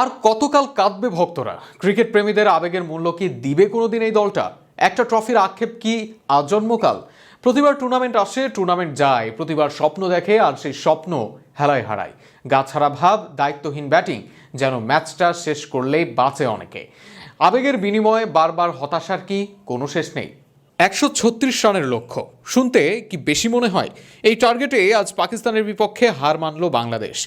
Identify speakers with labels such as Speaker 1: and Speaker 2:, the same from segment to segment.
Speaker 1: আর কতকাল কাঁদবে ভক্তরা? ক্রিকেট প্রেমীদের আবেগের মূল্য কি দিবে কোনোদিন এই দলটা? একটা ট্রফির আক্ষেপ কি আজন্মকাল? প্রতিবার টুর্নামেন্ট আসে, টুর্নামেন্ট যায়। প্রতিবার স্বপ্ন দেখে আর সেই স্বপ্ন হেলায় হারায়। গাছাড়া ভাব, দায়িত্বহীন ব্যাটিং, যেন ম্যাচটা শেষ করলেই বাঁচে অনেকে। আবেগের বিনিময়ে বারবার হতাশার কি কোনো শেষ নেই? একশো ছত্রিশ রানের লক্ষ্য। শুনতে কি বেশি মনে হয়? এই টার্গেটে আজ পাকিস্তানের বিপক্ষে হার মানল বাংলাদেশ।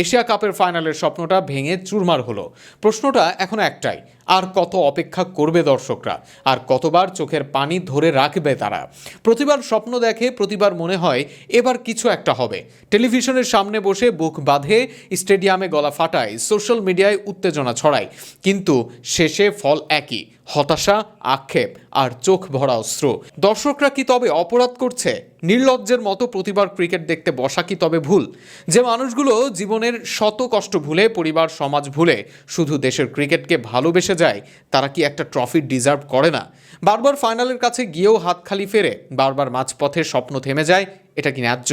Speaker 1: এশিয়া কাপের ফাইনালের স্বপ্নটা ভেঙে চুরমার হলো। প্রশ্নটা এখন একটাই, আর কত অপেক্ষা করবে দর্শকরা? আর কতবার চোখের পানি ধরে রাখবে তারা? প্রতিবার স্বপ্ন দেখে, প্রতিবার মনে হয় এবার কিছু একটা হবে। টেলিভিশনের সামনে বসে বুক বাঁধে, স্টেডিয়ামে গলা ফাটায়, সোশ্যাল মিডিয়ায় উত্তেজনা ছড়ায়। কিন্তু শেষে ফল একই, হতাশা, আক্ষেপ আর চোখ ভরা অস্ত্র দর্শকরা কি তবে অপরাধ করছে? নির্লজ্জের মতো প্রতিবার ক্রিকেট দেখতে বসা কি তবে ভুল? যে মানুষগুলো জীবনের শত কষ্ট ভুলে, পরিবার, সমাজ ভুলে শুধু দেশের ক্রিকেটকে ভালোবেসে যায়, তারা কি একটা ট্রফি ডিজার্ভ করে না? বারবার ফাইনালের কাছে গিয়েও হাত খালি ফেরে, বারবার মাঝপথে স্বপ্ন থেমে যায় এটা কি ন্যায্য?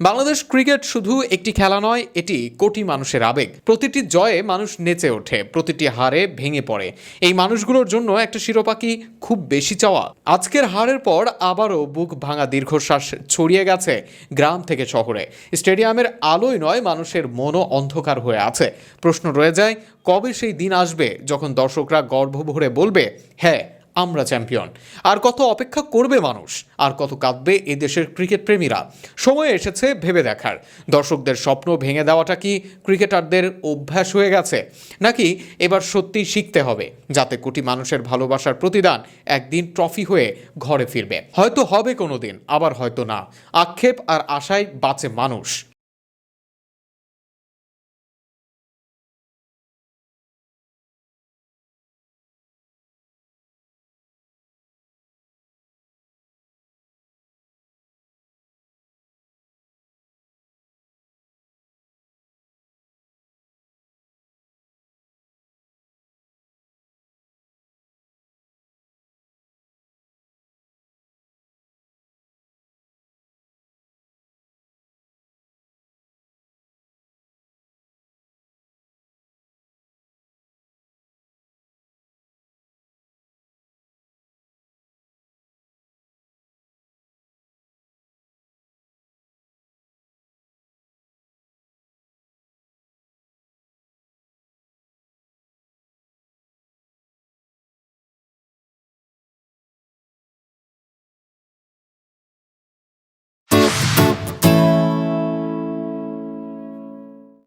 Speaker 1: বাংলাদেশ ক্রিকেট শুধু একটি খেলা নয়, এটি কোটি মানুষের আবেগ। প্রতিটি জয়ে মানুষ নেচে ওঠে, প্রতিটি হারে ভেঙে পড়ে। এই মানুষগুলোর জন্য একটা শিরোপা কি খুব বেশি চাওয়া। আজকের হারের পর আবারও বুক ভাঙা দীর্ঘশ্বাস ছড়িয়ে গেছে গ্রাম থেকে শহরে। স্টেডিয়ামের আলোয় নয়, মানুষের মনও অন্ধকার হয়ে আছে। প্রশ্ন রয়ে যায়, কবে সেই দিন আসবে যখন দর্শকরা গর্ব ভরে বলবে হ্যাঁ আমরা চ্যাম্পিয়ন। আর কত অপেক্ষা করবে মানুষ, আর কত কাঁদবে এ দেশের ক্রিকেট প্রেমীরা? সময় এসেছে ভেবে দেখার। দর্শকদের স্বপ্ন ভেঙে দেওয়াটা কি ক্রিকেটারদের অভ্যাস হয়ে গেছে? নাকি এবার সত্যিই শিখতে হবে, যাতে কোটি মানুষের ভালোবাসার প্রতিদান একদিন ট্রফি হয়ে ঘরে ফিরবে। হয়তো হবে কোনো দিন, আবার হয়তো না। আক্ষেপ আর আশায় বাঁচে মানুষ।